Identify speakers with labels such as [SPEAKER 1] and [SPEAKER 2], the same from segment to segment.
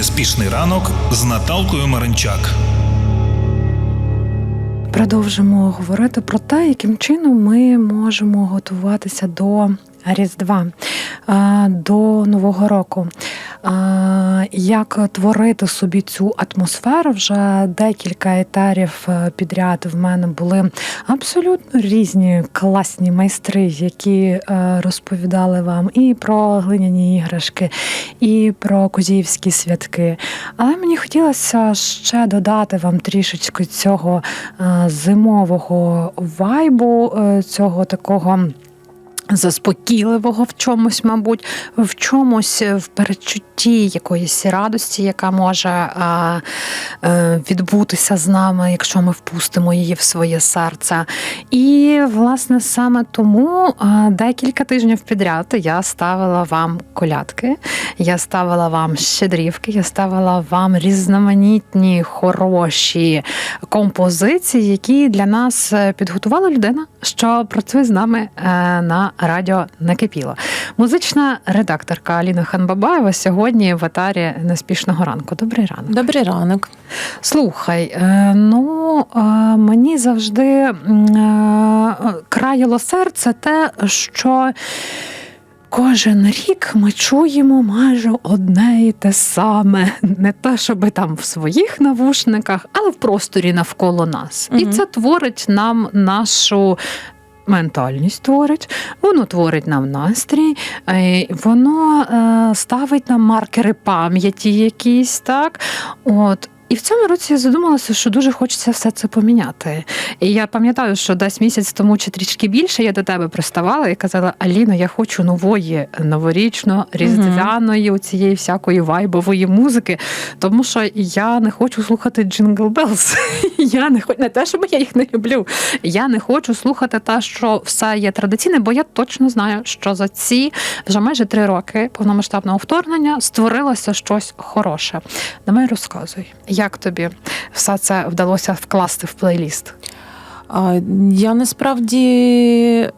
[SPEAKER 1] Неспішний ранок з Наталкою Маринчак.
[SPEAKER 2] Продовжимо говорити про те, яким чином ми можемо готуватися до Різдва, до Нового року. Як творити собі цю атмосферу? Вже декілька етарів е, підряд в мене були абсолютно різні класні майстри, які е, розповідали вам і про глиняні іграшки, і про козівські святки. Але мені хотілося ще додати вам трішечки цього е, зимового вайбу, цього такого. Заспокійливого в чомусь, мабуть, в чомусь в передчутті якоїсь радості, яка може а, е, відбутися з нами, якщо ми впустимо її в своє серце. І, власне, саме тому а, декілька тижнів підряд я ставила вам колядки, я ставила вам щедрівки, я ставила вам різноманітні хороші композиції, які для нас е, підготувала людина, що працює з нами е, на радіо Накипіло. Музична редакторка Аліна Ханбабаєва сьогодні в етарі неспішного ранку. Добрий ранок.
[SPEAKER 3] Добрий ранок.
[SPEAKER 2] Слухай, е, ну е, мені завжди е, серце те, що. Кожен рік ми чуємо майже одне і те саме, не те, щоб там в своїх навушниках, але в просторі навколо нас. І це творить нам нашу. Ментальність творить, воно творить нам настрій, е, воно е, ставить нам маркери пам'яті якісь, так. От. І в цьому році я задумалася, що дуже хочеться все це поміняти. І я пам'ятаю, що десь місяць тому чи трішки більше я до тебе приставала і казала: Аліно, я хочу нової новорічно, різдвяної, цієї всякої вайбової музики, тому що я не хочу слухати Джингл Белс. Я не хочу не те, щоб я їх не люблю. Я не хочу слухати те, що все є традиційне, бо я точно знаю, що за ці вже майже три роки повномасштабного вторгнення створилося щось хороше. Давай розказуй, як тобі все це вдалося вкласти в плейліст?
[SPEAKER 3] Я насправді.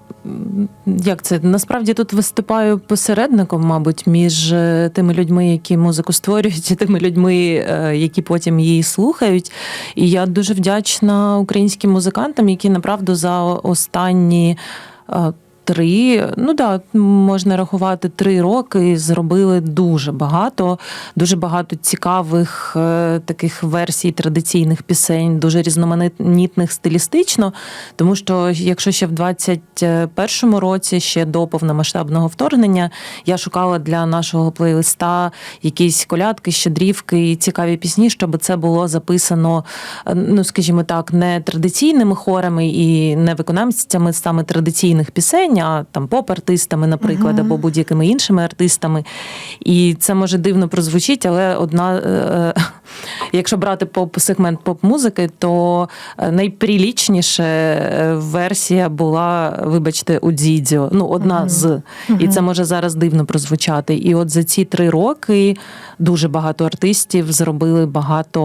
[SPEAKER 3] Як це насправді тут виступаю посередником, мабуть, між е, тими людьми, які музику створюють, і тими людьми, е, які потім її слухають. І я дуже вдячна українським музикантам, які направду за останні. Три, ну да, можна рахувати три роки. Зробили дуже багато, дуже багато цікавих е, таких версій традиційних пісень, дуже різноманітних стилістично. Тому що, якщо ще в 21-му році, ще до повномасштабного вторгнення, я шукала для нашого плейлиста якісь колядки, щедрівки і цікаві пісні, щоб це було записано, е, ну скажімо так, не традиційними хорами і не виконавцями саме традиційних пісень, а там поп-артистами, наприклад, або будь-якими іншими артистами. І це може дивно прозвучить, але одна, е, якщо брати поп сегмент поп-музики, то е, найприлічніша е, версія була, вибачте, у Дзідзьо. Ну, одна з. І це може зараз дивно прозвучати. І от за ці три роки дуже багато артистів зробили багато,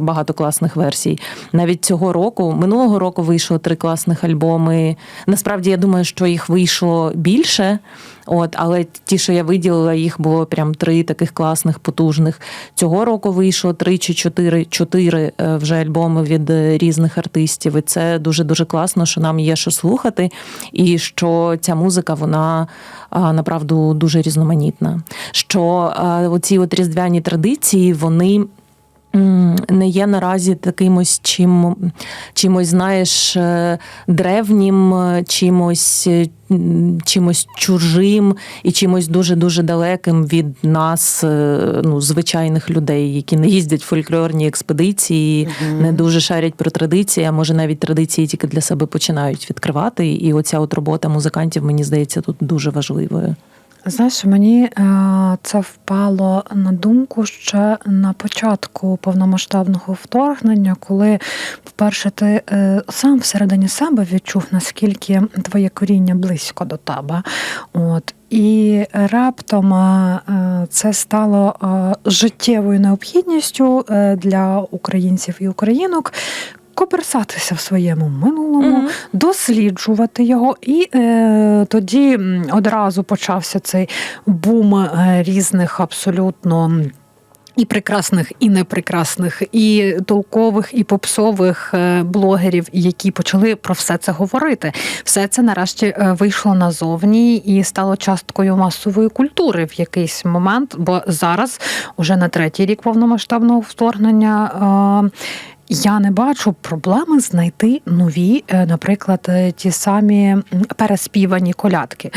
[SPEAKER 3] багато класних версій. Навіть цього року, минулого року вийшло три класних альбоми. Насправді я думаю, що їх вийшло більше. От, але ті, що я виділила, їх було прям три таких класних, потужних. Цього року вийшло три чи чотири чотири е, вже альбоми від е, різних артистів. І це дуже дуже класно, що нам є що слухати, і що ця музика вона направду дуже різноманітна. Що оці от різдвяні традиції, вони. Не є наразі такимось чим, чимось, знаєш, е, древнім, е, чимось, е, чимось чужим і чимось дуже-дуже далеким від нас, ну, звичайних людей, які не їздять в фольклорні експедиції, не дуже шарять про традиції, а може навіть традиції тільки для себе починають відкривати. І оця от робота музикантів, мені здається, тут дуже важливою.
[SPEAKER 2] Знаєш, мені е, це впало на думку ще на початку повномасштабного вторгнення, коли вперше ти е, сам всередині себе відчув, наскільки твоє коріння близько до тебе. От. І раптом е, це стало життєвою необхідністю для українців і українок. Коперсатися в своєму минулому,
[SPEAKER 3] Мгм.
[SPEAKER 2] досліджувати його, і е, тоді одразу почався цей бум е, різних абсолютно. І прекрасних, і непрекрасних, і толкових, і попсових е, блогерів, які почали про все це говорити. Все це нарешті е, вийшло назовні і стало часткою масової культури в якийсь момент. Бо зараз, уже на третій рік повномасштабного вторгнення. Я не бачу проблеми знайти нові, е, наприклад, е, ті самі переспівані колядки.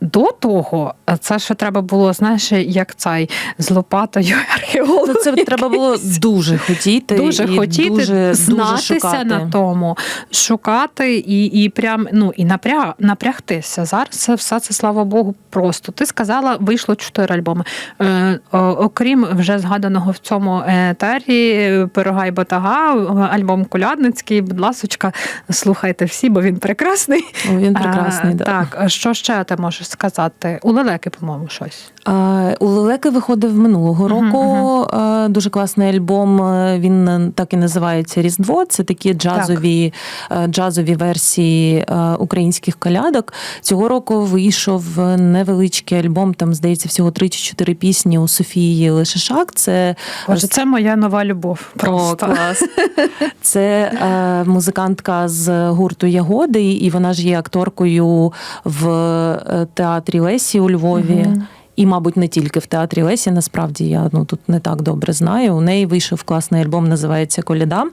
[SPEAKER 2] До того е, це ще треба було, знаєш, як цей з лопатою археолог.
[SPEAKER 3] Це треба було дуже хотіти,
[SPEAKER 2] Дуже
[SPEAKER 3] і
[SPEAKER 2] хотіти
[SPEAKER 3] дуже,
[SPEAKER 2] знатися
[SPEAKER 3] дуже
[SPEAKER 2] на тому, шукати і, і прям ну і напряг, напрягтися. Зараз це все це слава Богу. Просто ти сказала, вийшло чотири альбоми. Е, окрім вже згаданого в цьому етері е, пирога і батага, альбом Колядницький. Будь ласочка, слухайте всі, бо він прекрасний.
[SPEAKER 3] Він прекрасний.
[SPEAKER 2] Е,
[SPEAKER 3] да.
[SPEAKER 2] Так, що ще ти можеш сказати? У лелеки, по-моєму, щось.
[SPEAKER 3] А, У Лелеки виходив минулого року. а, Дуже класний альбом. е, Він е, так і називається Різдво. Це такі джазові, е, джазові версії е, українських колядок. Цього року вийшов невеличкий альбом. Там здається всього 3 чи 4 пісні у Софії Лешишак. Це
[SPEAKER 2] Боже, це моя нова любов. Просто.
[SPEAKER 3] О, клас. Це е, музикантка з гурту Ягоди, і вона ж є акторкою в е, театрі Лесі у Львові.
[SPEAKER 2] Мгм.
[SPEAKER 3] І, мабуть, не тільки в театрі Лесі, насправді я ну тут не так добре знаю. У неї вийшов класний альбом, називається Коляда.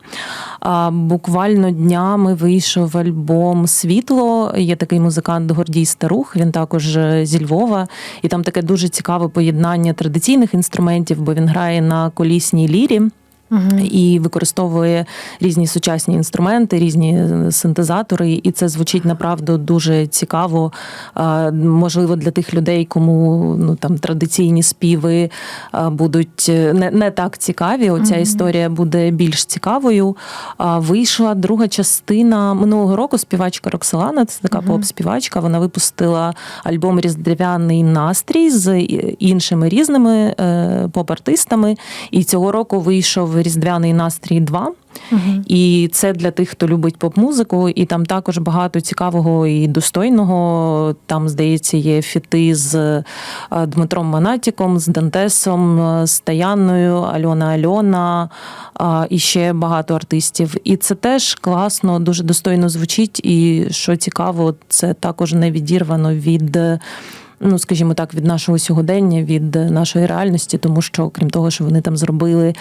[SPEAKER 3] А буквально днями вийшов альбом Світло. Є такий музикант Гордій Старух. Він також е, зі Львова. І там таке дуже цікаве поєднання традиційних інструментів, бо він грає на колісній лірі
[SPEAKER 2] Мгм.
[SPEAKER 3] і використовує різні сучасні інструменти, різні е, синтезатори, і це звучить направду дуже цікаво. Можливо, для тих людей, кому ну там традиційні співи будуть е, не, не так цікаві. Оця
[SPEAKER 2] Мгм.
[SPEAKER 3] історія буде більш цікавою. Вийшла друга частина минулого року. Співачка Роксолана, це така
[SPEAKER 2] Мгм.
[SPEAKER 3] поп-співачка. Вона випустила альбом Різдвяний настрій з іншими різними е, поп-артистами. І цього року вийшов Різдвяний настрій 2.
[SPEAKER 2] Мгм.
[SPEAKER 3] І це для тих, хто любить поп-музику, і там також багато цікавого і достойного. Там, здається, є фіти з е, Дмитром Манатіком, з Дантесом, е, з Таянною, Альона Альона і ще багато артистів. І це теж класно, дуже достойно звучить. І що цікаво, це також не відірвано від. Ну, скажімо так, від нашого сьогодення, від нашої реальності, тому що, крім того, що вони там зробили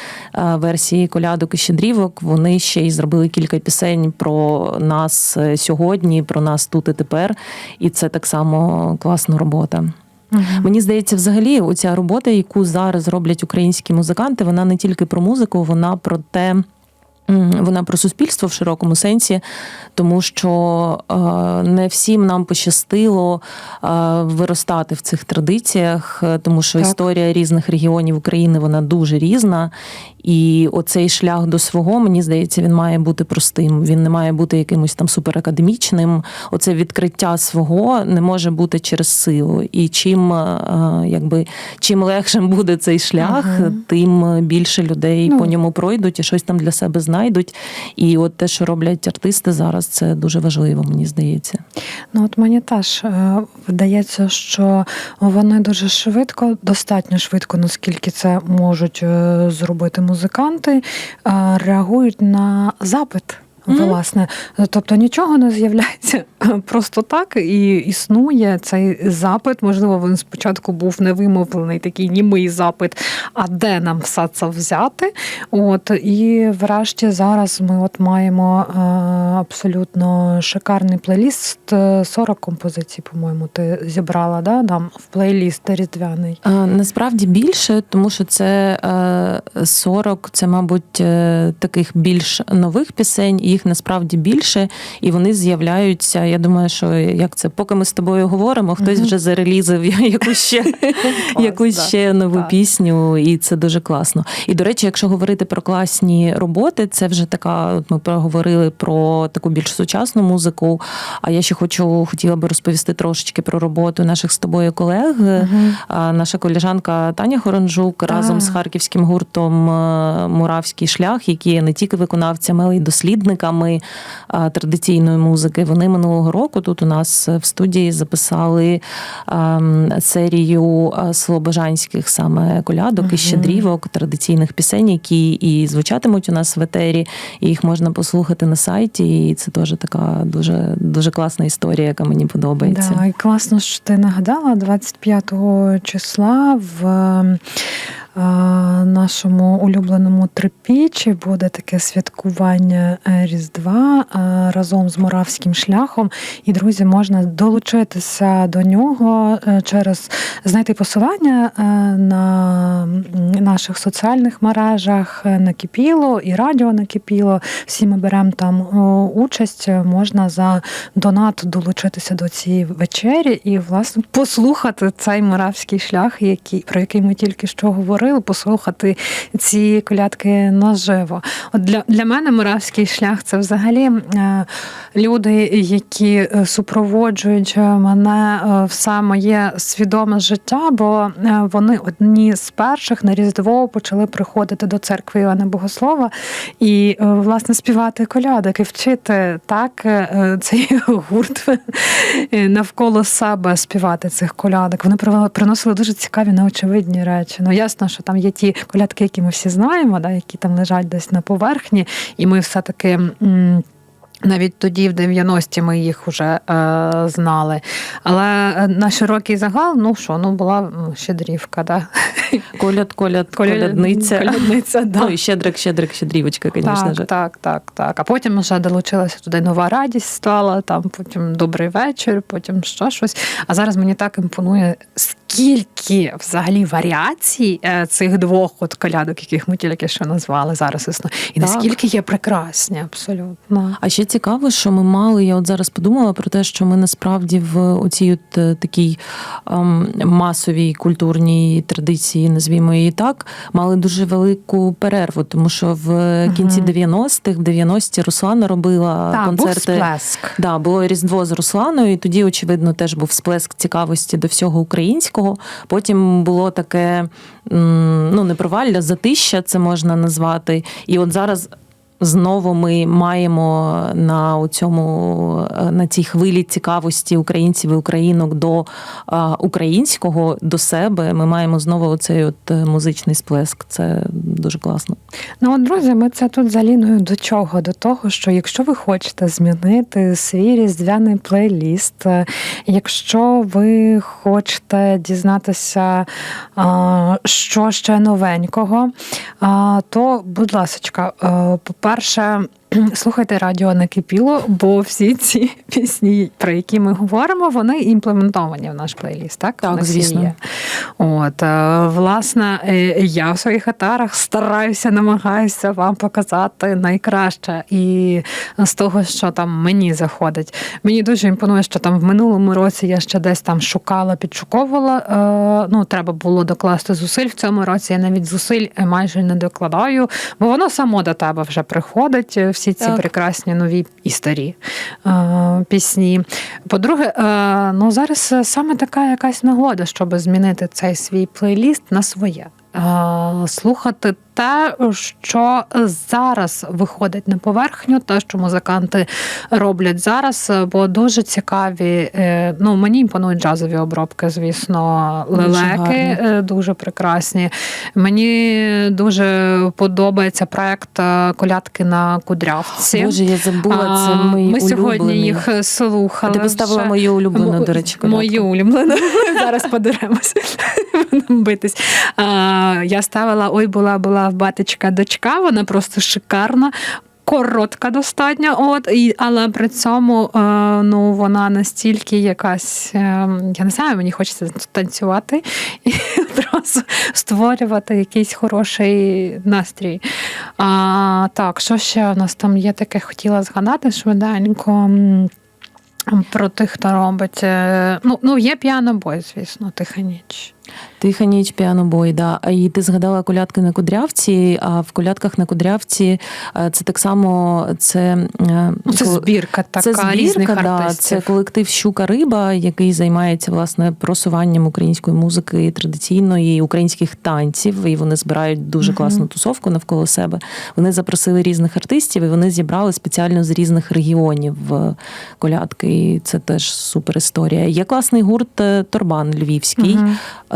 [SPEAKER 3] версії колядок і щедрівок, вони ще й зробили кілька пісень про нас е, сьогодні, про нас тут і тепер. І це так само класна робота.
[SPEAKER 2] Мгм.
[SPEAKER 3] Мені здається, взагалі, оця робота, яку зараз роблять українські музиканти, вона не тільки про музику, вона про те. Вона про суспільство в широкому сенсі, тому що е, не всім нам пощастило е, виростати в цих традиціях, е, тому що
[SPEAKER 2] Так.
[SPEAKER 3] історія різних регіонів України вона дуже різна. І оцей шлях до свого, мені здається, він має бути простим. Він не має бути якимось там суперакадемічним. Оце відкриття свого не може бути через силу. І чим е, якби чим легшим буде цей шлях,
[SPEAKER 2] Мгм.
[SPEAKER 3] тим більше людей
[SPEAKER 2] Ну.
[SPEAKER 3] по ньому пройдуть і щось там для себе знайдуть. І от те, що роблять артисти зараз, це дуже важливо, мені здається.
[SPEAKER 2] Ну от мені теж е, вдається, що вони дуже швидко, достатньо швидко, наскільки це можуть е, зробити музиканти, е, реагують на запит. Власне, тобто нічого не з'являється просто так і існує цей запит. Можливо, він спочатку був невимовлений такий німий запит. А де нам все це взяти? От і врешті зараз ми от маємо е, абсолютно шикарний плейліст. Е, 40 композицій, по-моєму, ти зібрала да, там в плейліст різдвяний.
[SPEAKER 3] Е, Насправді більше, тому що це е, 40, це, мабуть, е, таких більш нових пісень, їх насправді більше, і вони з'являються. Я думаю, що як це, поки ми з тобою говоримо, хтось вже зарелізив якусь ще, якусь ще нову пісню, і це дуже класно. І до речі, якщо говорити про класні роботи, це вже така. От ми проговорили про таку більш сучасну музику. А я ще хочу хотіла би розповісти трошечки про роботу наших з тобою колег. Наша коліжанка Таня Хоронжук разом з харківським гуртом е, Муравський шлях, які є не тільки виконавцями, але й дослідниками. Зірками традиційної музики. Вони минулого року тут у нас в студії записали серію слобожанських саме колядок і щедрівок, традиційних пісень, які і звучатимуть у нас в етері, і їх можна послухати на сайті. І це теж така дуже дуже класна історія, яка мені подобається.
[SPEAKER 2] Да, і класно, що ти нагадала 25 числа в е, нашому улюбленому трипічі буде таке святкування е, Різдва е, разом з Моравським шляхом. І, друзі, можна долучитися до нього е, через знайти посилання е, на наших соціальних мережах е, на Кипіло і радіо на Кипіло. Всі ми беремо там е, участь. Можна за донат долучитися до цієї вечері і, власне, послухати цей моравський шлях, який, про який ми тільки що говорили, послухати ці колядки наживо. От для, для мене моравський шлях це взагалі е, люди, які е, супроводжують е, мене все моє свідоме життя, бо вони одні з перших на Різдво почали приходити до церкви Івана Богослова і, власне, співати колядок і вчити так цей гурт навколо себе співати цих колядок. Вони приносили дуже цікаві неочевидні речі. Ну, ясно, що там є ті колядки, які ми всі знаємо, да, які там лежать десь на поверхні, і ми все-таки. навіть тоді, в 90-ті, ми їх вже е, знали. Але е, на широкий загал, ну що, ну була щедрівка, да?
[SPEAKER 3] Коляд, коляд, колядниця.
[SPEAKER 2] Колядниця, да.
[SPEAKER 3] Ну і щедрик, щедрик, щедрівочка, звісно
[SPEAKER 2] так,
[SPEAKER 3] ж.
[SPEAKER 2] так, так, так. А потім вже долучилася туди нова радість стала, там потім добрий вечір, потім ще щось. А зараз мені так імпонує, скільки взагалі варіацій е, цих двох от колядок, яких ми тільки що назвали зараз існує. І
[SPEAKER 3] Так.
[SPEAKER 2] наскільки є прекрасні, абсолютно.
[SPEAKER 3] А ще цікаво, що ми мали. Я от зараз подумала про те, що ми насправді в оцій от е, такій ем, масовій культурній традиції, назвімо її так, мали дуже велику перерву, тому що в кінці 90-х, в 90-ті Руслана робила
[SPEAKER 2] Так, був
[SPEAKER 3] концерти.
[SPEAKER 2] сплеск.
[SPEAKER 3] Да, було Різдво з Русланою, і тоді, очевидно, теж був сплеск цікавості до всього українського. Потім було таке ну, не провалля, затища, це можна назвати. І от зараз. Знову ми маємо на цьому на цій хвилі цікавості українців і українок до українського до себе. Ми маємо знову оцей от е, музичний сплеск. Це дуже класно.
[SPEAKER 2] Ну, от, друзі, ми це тут з Аліною до чого? До того, що якщо ви хочете змінити свій різдвяний плейліст, е, якщо ви хочете дізнатися, що ще новенького, то, будь ласка, по-перше, Слухайте радіо накипіло, бо всі ці пісні, про які ми говоримо, вони імплементовані в наш плейліст. Так,
[SPEAKER 3] Так, звісно.
[SPEAKER 2] є. От е, власне, е, я в своїх етарах стараюся, намагаюся вам показати найкраще і з того, що там мені заходить. Мені дуже імпонує, що там в минулому році я ще десь там шукала, підшуковувала. е, Ну, треба було докласти зусиль в цьому році. Я навіть зусиль майже не докладаю, бо воно само до тебе вже приходить. Всі ці
[SPEAKER 3] Так.
[SPEAKER 2] прекрасні нові і старі е, пісні. По-друге, е, ну зараз е, саме така якась нагода, щоб змінити цей свій плейліст на своє. Е, Слухати те, що зараз виходить на поверхню, те, що музиканти роблять зараз, бо дуже цікаві. е, Ну мені імпонують джазові обробки, звісно, лелеки
[SPEAKER 3] гарні.
[SPEAKER 2] е, дуже прекрасні. Мені дуже подобається проект е, колядки на кудрявці.
[SPEAKER 3] Боже, я забула це мої
[SPEAKER 2] Ми сьогодні їх слухали.
[SPEAKER 3] Ти поставила
[SPEAKER 2] вже.
[SPEAKER 3] мою улюблену, до речі, колядку.
[SPEAKER 2] Мою улюблену. Зараз подеремося. Битись. Я ставила Ой, була, була в батечка дочка, вона просто шикарна. Коротка достатньо, от і але при цьому е, ну вона настільки якась, е, я не знаю, мені хочеться танцювати і одразу створювати якийсь хороший настрій. А, так, що ще у нас там є таке, хотіла згадати швиденько. Про тих, хто робить. е, Ну, ну є піанобой, звісно, тиха ніч.
[SPEAKER 3] Тиха ніч, піанобой, да. І ти згадала колядки на кудрявці, а в колядках на кудрявці е, це так само це, е,
[SPEAKER 2] Ну, Це збірка така
[SPEAKER 3] це збірка,
[SPEAKER 2] різних
[SPEAKER 3] да,
[SPEAKER 2] артистів.
[SPEAKER 3] це колектив Щука Риба, який займається власне просуванням української музики традиційної, українських танців. І вони збирають дуже класну тусовку навколо себе. Вони запросили різних артистів, і вони зібрали спеціально з різних регіонів е, колядки. І це теж супер історія. Є класний гурт Торбан Львівський.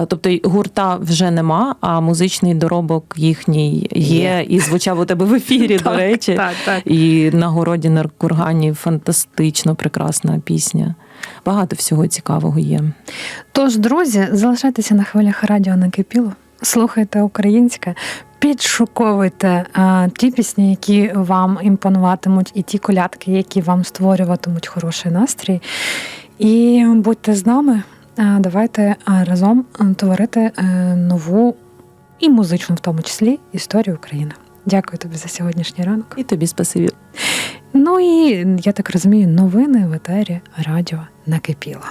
[SPEAKER 3] Е, Тобто гурта вже нема, а музичний доробок їхній є,
[SPEAKER 2] Є.
[SPEAKER 3] і звучав у тебе в ефірі, до речі.
[SPEAKER 2] Так, так.
[SPEAKER 3] І на городі на кургані фантастично прекрасна пісня. Багато всього цікавого є.
[SPEAKER 2] Тож, друзі, залишайтеся на хвилях радіо накипіло, слухайте українське, підшуковуйте а, ті пісні, які вам імпонуватимуть, і ті колядки, які вам створюватимуть хороший настрій. І будьте з нами. А, Давайте разом творити е, нову і музичну, в тому числі, історію України. Дякую тобі за сьогоднішній ранок.
[SPEAKER 3] І тобі спасибі.
[SPEAKER 2] Ну і я так розумію, новини в етері радіо накипіло.